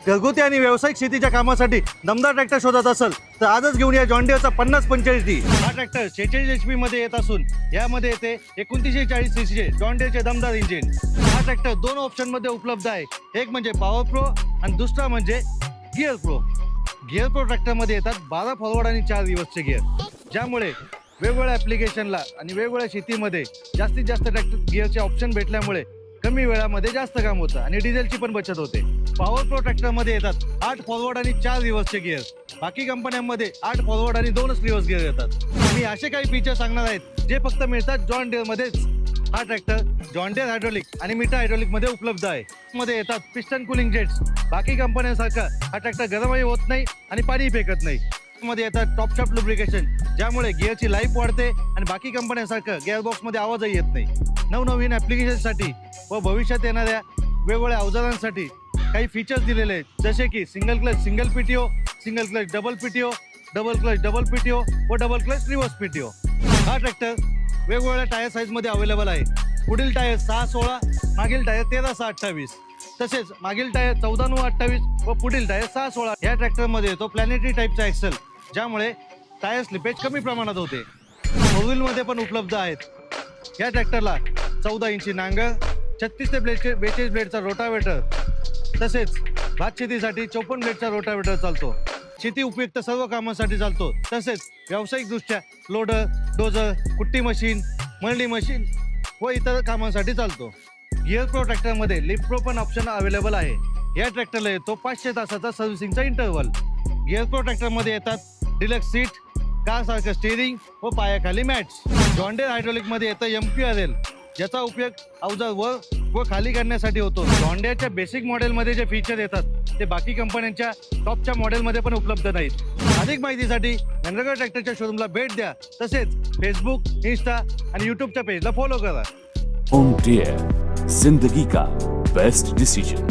घरगुती आणि व्यावसायिक शेतीच्या कामासाठी दमदार ट्रॅक्टर शोधत असेल तर आजच घेऊन या जॉन्डियरचा पन्नास पंचेचाळीस डी हा ट्रॅक्टर शेहेचाळीस एच पी मध्ये येत असून यामध्ये येते एकोणतीसशे चाळीस सी सीचे जॉन्डियरचे दमदार इंजिन हा ट्रॅक्टर दोन ऑप्शनमध्ये उपलब्ध आहे. एक म्हणजे पॉवर प्रो आणि दुसरा म्हणजे गिअर प्रो गिअर प्रो ट्रॅक्टरमध्ये येतात बारा फॉरवर्ड आणि चार रिव्हर्सचे गिअर ज्यामुळे वेगवेगळ्या ॲप्लिकेशनला आणि वेगवेगळ्या शेतीमध्ये जास्तीत जास्त ट्रॅक्टर गिअरचे ऑप्शन भेटल्यामुळे कमी वेळामध्ये जास्त काम होतं आणि डिझेलची पण बचत होते. पॉवर प्रो ट्रॅक्टरमध्ये येतात. आठ फॉरवर्ड आणि चार रिव्हर्सचे गिअर बाकी कंपन्यांमध्ये आठ फॉरवर्ड आणि दोनच रिव्हर्स गिअर येतात. आणि असे काही फीचर सांगणार आहेत जे फक्त मिळतात जॉन डेअरमध्येच हा ट्रॅक्टर जॉन डेअर हायड्रोलिक आणि मिटा हायड्रोलिकमध्ये उपलब्ध आहे. मध्ये येतात पिस्टन कुलिंग जेट्स बाकी कंपन्यांसारखा हा ट्रॅक्टर गरमही होत नाही आणि पाणी फेकत नाही. मध्ये येतात टॉप शॉप लुब्रिकेशन ज्यामुळे गिअरची लाईफ वाढते आणि बाकी कंपन्यांसारखं गिअर आवाजही येत नाही. नवनवीन ॲप्लिकेशनसाठी व भविष्यात येणाऱ्या वेगवेगळ्या अवजारांसाठी काही फीचर्स दिलेले आहेत. जसे की single clutch single PTO single clutch double PTO double clutch double PTO व डबल क्लच रिव्हर्स पीटीओ हा ट्रॅक्टर वेगवेगळ्या टायर साईजमध्ये अवेलेबल आहे. पुढील टायर सहा सोळा मागील टायर तेरा सहा अठ्ठावीस. तसेच मागील टायर चौदा नऊ अठ्ठावीस व पुढील टायर सहा सोळा या ट्रॅक्टरमध्ये येतो प्लॅनेटरी टाईपचा एक्सेल ज्यामुळे टायर स्लिपेज कमी प्रमाणात होते. फोर व्हीलमध्ये पण उपलब्ध आहेत. या ट्रॅक्टरला चौदा इंची नांगर छत्तीस ते बेचाळीस ब्लेडचा रोटावेटर. तसेच भात शेतीसाठी चौपन्न ब्लेडचा रोटावेटर चालतो. शेती उपयुक्त सर्व कामांसाठी चालतो. तसेच व्यावसायिकदृष्ट्या लोडर डोजर कुट्टी मशीन मळणी मशीन व इतर कामांसाठी चालतो. गिअर प्रो ट्रॅक्टरमध्ये लिप्रो पण ऑप्शन अवेलेबल आहे. या ट्रॅक्टरला येतो पाचशे तासाचा सर्व्हिसिंगचा इंटरव्हल गिअर प्रो ट्रॅक्टरमध्ये येतात डिलक्स सीट कारसारखं स्टेअरिंग व पायाखाली मॅट्स जॉन्डेर हायड्रोलिकमध्ये येतं एम पी आर एल ज्याचा उपयोग अवजार वर व खाली करण्यासाठी होतो. जॉन्डेरच्या बेसिक मॉडेलमध्ये जे फीचर येतात ते बाकी कंपन्यांच्या टॉपच्या मॉडेलमध्ये पण उपलब्ध नाहीत. अधिक माहितीसाठी नंदगड ट्रॅक्टरच्या शोरूमला भेट द्या. तसेच फेसबुक इन्स्टा आणि यूट्यूबच्या पेजला फॉलो करा. होम डिअर जिंदगी का बेस्ट डिसिजन